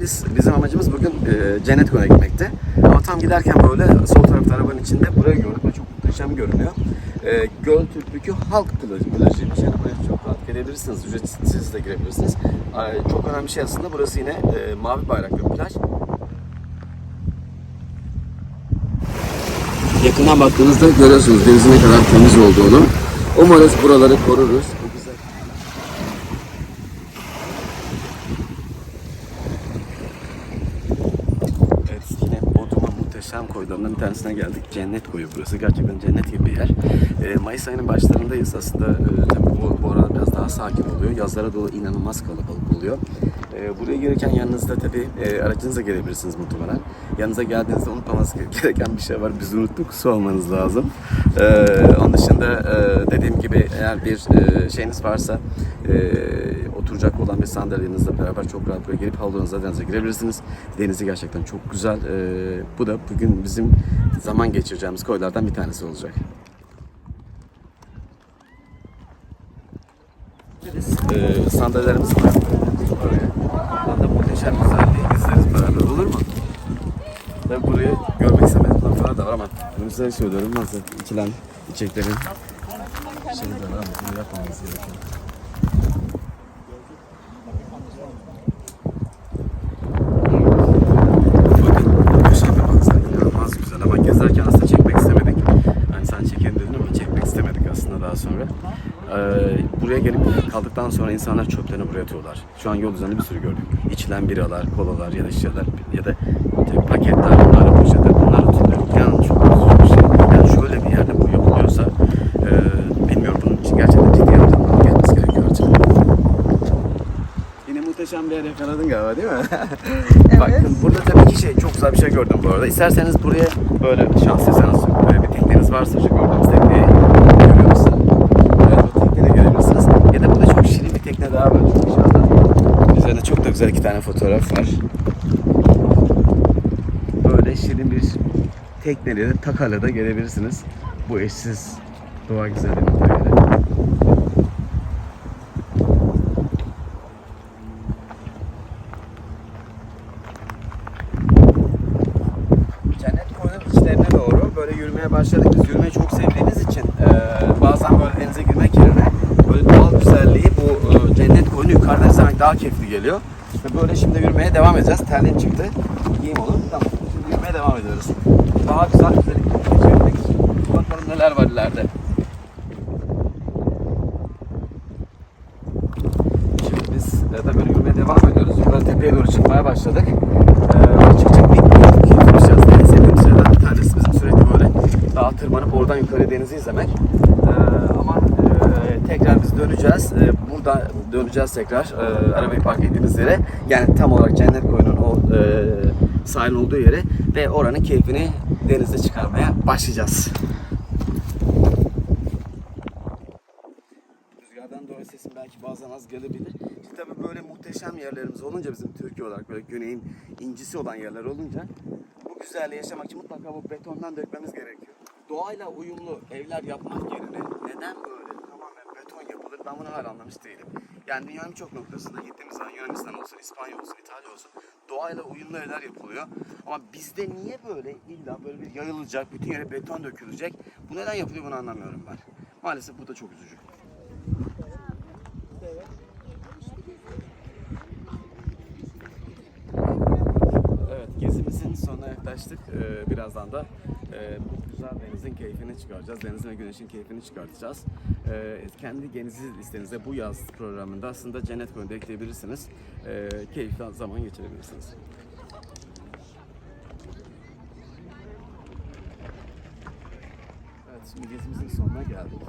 Biz, bizim amacımız bugün e, Cennet Koyu'na gitmekti. Ama tam giderken böyle sol tarafta arabanın içinde burayı gördük ve çok muhteşem görünüyor. E, Göl Türkbükü Halk Plajı, plajıymış. Yani buraya çok rahat gelebilirsiniz, ücretsiz de girebilirsiniz. E, çok önemli şey aslında burası yine e, mavi bayraklı plaj. Yakından baktığınızda görüyorsunuz denizin ne kadar temiz olduğunu. Umarız buraları koruruz. Bu güzel. Evet yine Muhteşem koylarından bir tanesine geldik. Cennet koyu burası. Gerçekten cennet gibi bir yer. Ee, Mayıs ayının başlarındayız. Aslında e, tabii bu, bu arada biraz daha sakin oluyor. Yazlara doğru inanılmaz kalabalık oluyor. Ee, buraya gelirken yanınızda tabii e, aracınızla gelebilirsiniz muhtemelen. Yanınıza geldiğinizde unutmamanız gereken bir şey var. Biz unuttuk. Su almanız lazım. Ee, onun dışında e, dediğim gibi eğer bir e, şeyiniz varsa e, oturacak olan bir sandalyenizle beraber çok rahat böyle gelip havlunuza denize girebilirsiniz. Denizi gerçekten çok güzel. Ee, bu da bugün bizim zaman geçireceğimiz koylardan bir tanesi olacak. Biz e, sandalyelerimizi muhteşem güzelliği izleriz beraber olur mu? Ben burayı görmek istemedim laflar da var ama önümüzde söylüyorum nasıl içilen içeceklerin şey de var ama bunu yapmamız gerekiyor. Gezerken aslında çekmek istemedik. Hani sen çekelim dedin ama çekmek istemedik aslında daha sonra. Ee, buraya gelip kaldıktan sonra insanlar çöplerini buraya atıyorlar. Şu an yol üzerinde bir sürü gördük. İçilen biralar, kolalar ya da şişeler ya da işte paketler bunlar poşetler bunlar atılıyor. Yani çok üzücü bir şey. Yani şöyle bir yerde bu yapılıyorsa e, bilmiyorum bunun için gerçekten ciddi yaptırmanın gelmesi gerekiyor artık. Yine muhteşem bir yer yakaladın galiba değil mi? Bakın burada tabii ki şey çok güzel bir şey gördüm bu arada. İsterseniz buraya böyle şanslıysanız böyle bir tekneniz varsa şu gördüğünüz tekneyi görüyor musun? Evet o tekneyle gelebilirsiniz. Ya da burada çok şirin bir tekne daha var. Çok inşallah. Üzerinde çok da güzel iki tane fotoğraf var. Böyle şirin bir tekneyle de takarla da gelebilirsiniz. Bu eşsiz doğa güzelliğine. Cennet koyunun içlerine doğru böyle yürümeye başladık. Biz yürümeyi çok sevdiğimiz için e, bazen böyle denize girmek yerine böyle doğal güzelliği bu e, cennet koyunu yukarıdan izlemek daha keyifli geliyor. Ve böyle şimdi yürümeye devam edeceğiz. Terliğim çıktı. Giyeyim onu. Tamam. Şimdi yürümeye devam ediyoruz. Daha güzel güzellikler geçirmek için. Bakalım neler var ileride. Şimdi biz de böyle yürümeye devam ediyoruz. Yukarı tepeye doğru çıkmaya başladık. Ee. Keyifli bir aslında. En sevdiğim şeylerden bir tanesi bizim sürekli böyle dağa tırmanıp oradan yukarı denizi izlemek. Ee, ama e, tekrar biz döneceğiz. Ee, burada döneceğiz tekrar e, arabayı park ettiğimiz yere. Yani tam olarak Cennet Koyu'nun o e, sahil olduğu yere ve oranın keyfini denizde çıkarmaya başlayacağız. Rüzgardan dolayı sesim belki bazen az gelebilir. İşte tabii böyle muhteşem yerlerimiz olunca bizim Türkiye olarak böyle güneyin incisi olan yerler olunca bu güzelliği yaşamak için mutlaka bu betondan dökmemiz gerekiyor. Doğayla uyumlu evler yapmak yerine neden böyle ben bunu hala anlamış değilim. Yani dünyanın birçok noktasında gittiğimiz zaman Yunanistan olsun, İspanya olsun, İtalya olsun doğayla uyumlu evler yapılıyor. Ama bizde niye böyle illa böyle bir yayılacak, bütün yere beton dökülecek? Bu neden yapılıyor bunu anlamıyorum ben. Maalesef bu da çok üzücü. Evet, gezimizin sonuna yaklaştık. Ee, birazdan da e, bu güzel denizin keyfini çıkaracağız. Denizin ve güneşin keyfini çıkartacağız. Ee, kendi gezi listenize bu yaz programında aslında Cennet Koyu'nda ekleyebilirsiniz. Ee, keyifli zaman geçirebilirsiniz. Evet, şimdi gezimizin sonuna geldik.